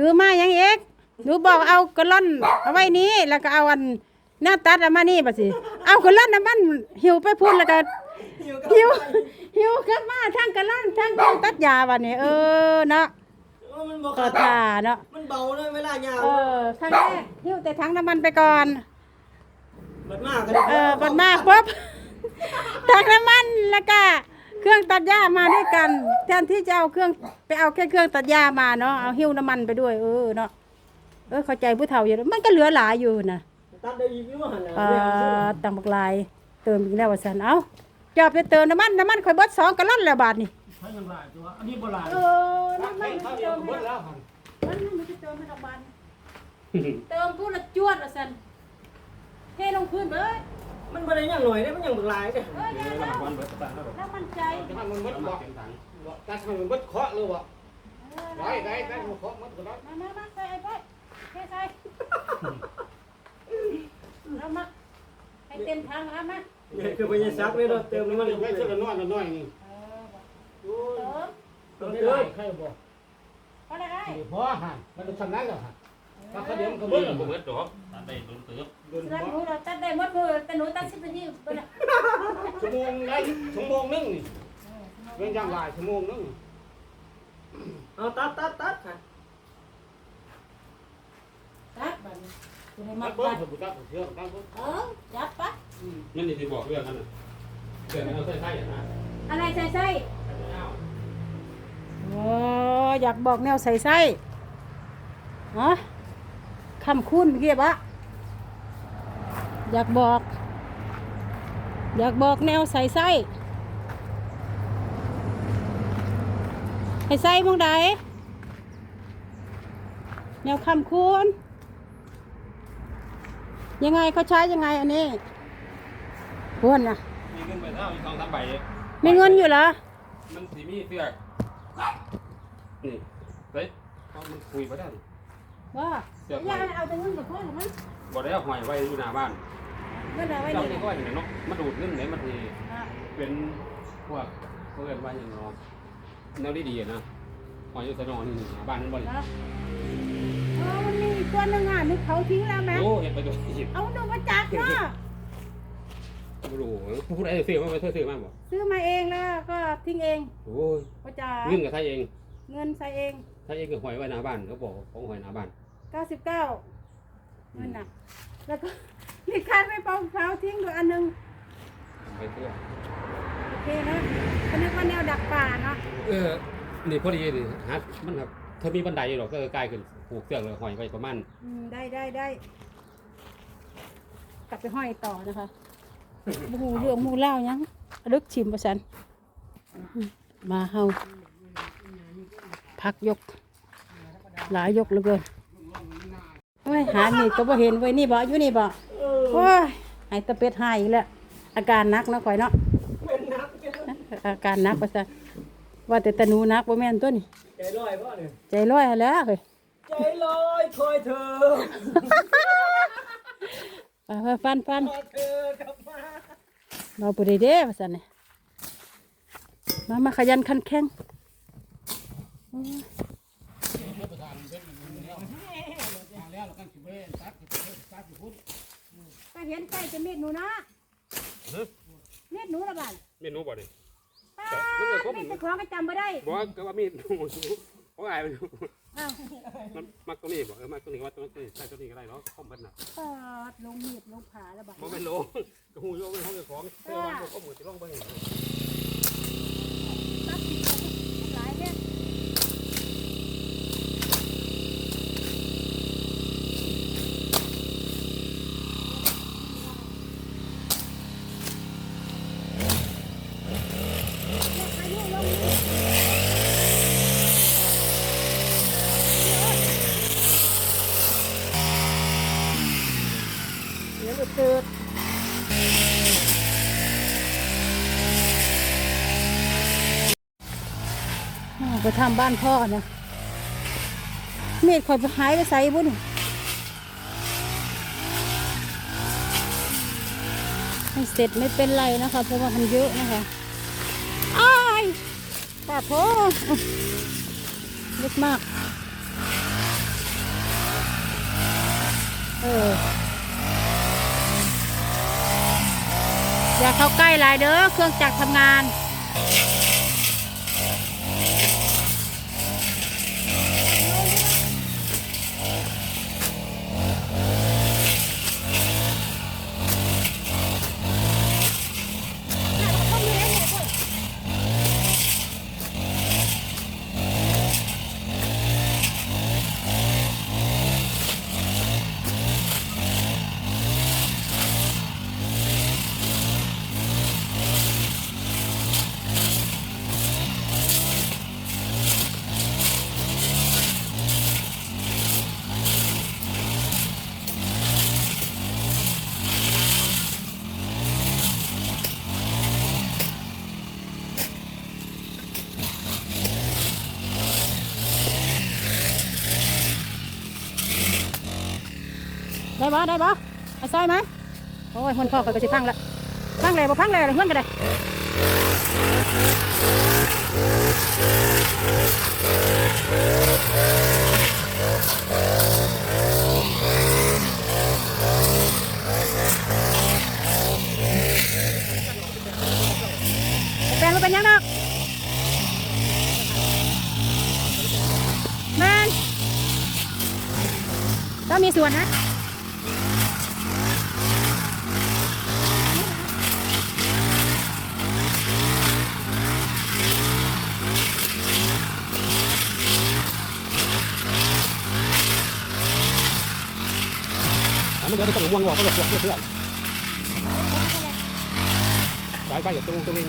ถือมายังเอกหนูบอกเอากระล่อนเอาไว้นี้แล้วก็เอาอันหน้าตัดเอามานี่บัดสิเอากระล่อนน้ำมันหิวไปพุ่นแล้วก็หิวหิวกลับมาทั้งกระล่อนทั้งเครื่องตัดยาบัดนี้เออเนาะเออมันบอกก็ทาเนาะมันเบาเลยเวลายาวเออครั้งแรกหิวแต่ถังน้ำมันไปก่อน บัดมากกันเออบัดมาปุ๊บถังน้ำมันแล้วก็ เครื่องตัดหญ้ามาด้วยกัน แทนที่จะเอาเครื่องไปเอาแค่เครื่องตัดหญ้ามาเนาะเอาหิ้วน้ำมันไปด้วยเออเนาะเออเข้าใจผู้เฒ่าอยู่แล้วมันก็เหลือหลายอยู่นะตัดได้อีกอยู่หั่นน่ะเออตังบักลายเติมอีกแล้วว่าซั่นเอ้าจอบไปเติมน้ำมันน้ำมันข่อยเบิดสองกะลอนแล้วบาทนี่ใช้ยังไงตัว อันนี้โบราณเออน้ำมันเขามันเดีเติยวมหมให้ดแล้วครับมันมันจะเติมให้ดอกบานเติมพูดละจวดว่าซั่นเทลงพื้นเบ้ย มันบ่ได้ยังหน่อยเด้มันยังบักหลายเด้เอ้ยเดี๋ยวแล้ววันเบิดตาแล้วแล้วมันใจจะมันมันเบิดบอกตัดมันเบิดเคาะเลยวะได้ได้ได้เคาะมันก็ได้มามามาใส่ไอ้ไปเทใส่เอามาให้เต็มถังเอามานี่คือพญาซักเลยเนาะเติมน้ำมันไว้เสื้อน้อยน้อยนี่เออบอกเติมต้องได้ใครบอกพอได้ไอ้พอหันมันทำนั้นแล้วฮะถ้าเขาเดี๋ยวมันก็เบิดผมเบิดดอกตัดได้โดนเติบโดนเสื้อหนูเราตัดได้หมดมือแต่ หนูตัดสิบนาทีไปละชั่วโมงได้ชั่วโมงนึงนี่เรื่องย่างลายชั่วโมงนึงเอาตัดตัดตัดค่ะตัดบัดนี้คุณให้มัมัดกเบิ้ตัลดผมจับเชือกตั้งเบิ้ลเออจับปะนั่นนี่ที่บอกเรื่องนั้นน่ะเกิดเอาใส่ใส่นะอะไรใส่ไส้โอ้อยากบอกแนวใส่ไส้ฮะคำคุ้นเมื่อกี้ปะอยากบอก อยากบอกแนวใส่ไส้ให้ใส่มองใดแนวคำคุ้นยังไงเขาใช้ยังไงอันนี้พ้นนะมีเงินไปเท่าอีกสองสามใบมีเงินอยู่เหรอ มันสีมีเสื้อกนี่เฮ้ยเอามันคุยไปได้ว่าเสื้ออย่าเอาแต่เงินกับพ่อหรือมั้งบ่ได้เอาหอยไว้อยู่หน้าบ้าน เงินเอาไว้เจ้านี่นี่ก็อย่างเนาะมาดูดเงินไหนมันทีอะเป็นพวกเพื่อนว่าอย่างเนาะแนวดีๆนะหอยอยู่สนองนี่หน้าบ้านนั่นบ่เลยนะเออมันมีอีกตัวหนึงอะนึกเขาทิ้งแล้วไหมโอ้เห็นไปดูหยิบเอาดูมาจักเนาะไม่รู้พูดอะไรเสื้อมาไปเสื้อมาบ่ซื้อมาเองแล้วก็ทิ้งเองโอ้ยก็จะเงินกับไทยเองเงินใส่เอง ไทยเองกับหอยไว้หน้าบ้านเขาบอกของหอยหน้าบ้าน 99เงินน่ะ แล้วก็ มีค่าไม่เปล่าเผาทิ้งด้วยอันหนึงไปเสื้อโอเคนะก็นึกว่าแนวดักป่าเนาะเออ นี่พอดีนี่ฮะมันครับถ้ามีบันไดหรอกก็กลายขึ้นผูกเสือกเลยหอยไว้ประมาณอืมได้ได้ได้กลับไปห้อยต่อนะคะบูหูเรื่องหมูเล่ายังลึกชิมประสันอืมมาเฮาพักยก หลายยกเหลือเกินโอ้ ยหามีดก็บ่เห็นไว้ยนี่บ่อยู่นี่บ่โอ้ยไอ้ตะเป็ดหายอีกแล้วอาการหนักเนาะข่อยเนาะเป็นนักอาการหนักประสันว่าแต่ตะหนูหนักบ่แม่นตัวนี่ใจลอยบ่เนี่ยใจร้อยแล้วเฮ้ยใจลอยคอยเธอไปไปฟันฟันคอยเธอกลับมาเราไปเด้ๆว่าซั่นนี่มามาขยันขันแข็งโอ้ย แล้ว เรากันสิบเอ็ดตัดสิบเอ็ดตัดสิบพุทธก็เห็นใกล้จะมีดหนูนะมีดหนูละบาดเมนูบ่นี่ป้าดมีดเจ้าของก็จำบ่ได้บอกว่าก็ว่ามีหนูเขาอายมันอ้าวมันมักตัวนี้บ่เออมักตัวนี้ว่าตัวนี้ใส่ตัวนี้ก็ได้เนาะข้อมกันน่ะปาดลงมีดลงผาละบาดบ่เป็นโลก็หูโยกเป็นห้องเจ้าของเสื้อวันก็มือจะลองเบิ่งตัดสิหลายเด้ออายุลงนี่เดี๋ยวจะเกิด อ้าว ไปทำบ้านพ่อนะเมีดคอยไปหายไปใส่บุญให้เสร็จไม่เป็นไรนะคะ เพราะว่ามันเยอะนะคะอ้ายป้าโถลึกมาก เออ อย่าเข้าใกล้หลายเด้อเครื่องจักรทำงาน ได้บ่ได้บ่เอาซอยไหมโอ้ยคนพ่อก็จะพังละพังเลยบ่พังเลยเฮือนก็ได้แปลงมันเป็นหยังดอกแมนต้องมีส่วนนะ เดี๋ยวต้องม่วงบอกก็หลบเพื่อนเพื่อนไปไปอย่าตรงตรงนี้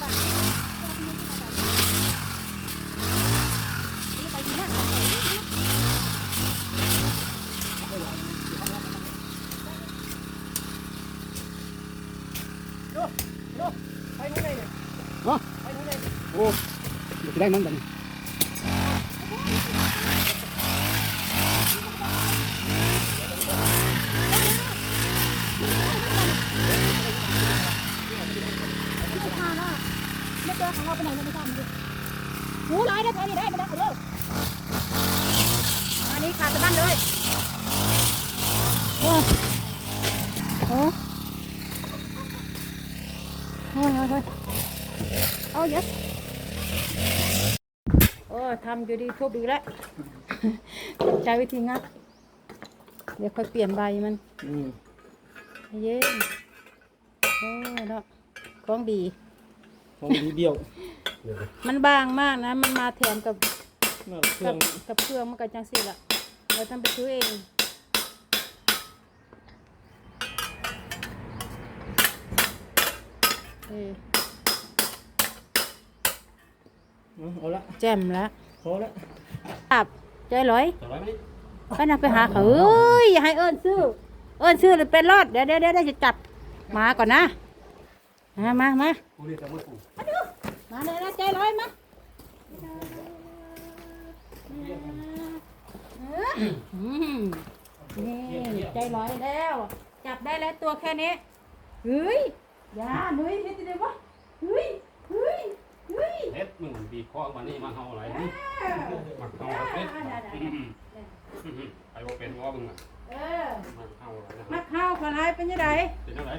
ไปนู่นเลยเนี่ยเนาะไปนู่นเลยโอ้เดี๋ยวจะ ได้มันกันไม่เจอของเราไปไหนไม่ทราบเลยหูร้ายได้แค่นี้ได้ไปแล้วเร็วอันนี้ขาดสะบั้นเลยโอ้โหโอ้ยโอ้ยโอ้ยเอาเยอะโอ้ทำอยู่ดีทุบอีกแล้วใช้วิธีงัดเดี๋ยวค่อยเปลี่ยนใบมันอืมเย็นโอ้เนาะของดี ของดีเดียวมันบางมากนะ มันมาแถมกับเครื่กัอบงกับเครื่องมันก็จังสิละเราต้องไปซื้อเอง เออเอาเอาละแจ่มละพอละครับใจร้อยจะร้อยไหมไปนะไปหาเขาเอ้ยอย่าให้เอิ้นซื้อ เอิ้นซื้อเลยเป็นรอดเดี๋ยวเดี๋ยวเดี๋ยวจะจับหมาก่อนนะ มามามากูนี่จะมือกูมาเลยนะใจร้อยมาอืมนี่ใจร้อยแล้ว จับได้แล้วตัวแค่นี้เฮ้ยอย่าเฮ้ยเฮ็ดได้วะเฮ้ยเฮ้ยเฮ้ยเฮ็ดมึงบีบคอวันนี้มาเฮาอะไรนี่มาเฮาเฮ็ดไปบ่เป็นว่ามึงอะเออมาเฮาอะไรนะมักข้าวขลายเป็นยังไงเป็นจังได๋